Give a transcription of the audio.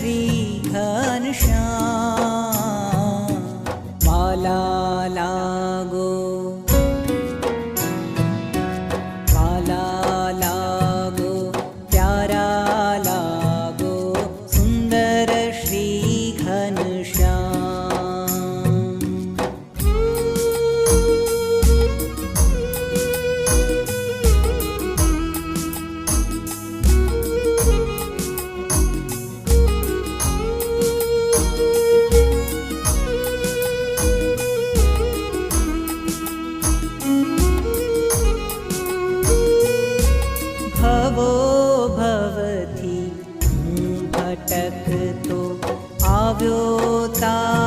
श्रीघनुषा घनश्या माला लागो અટકતો આવ્યો તા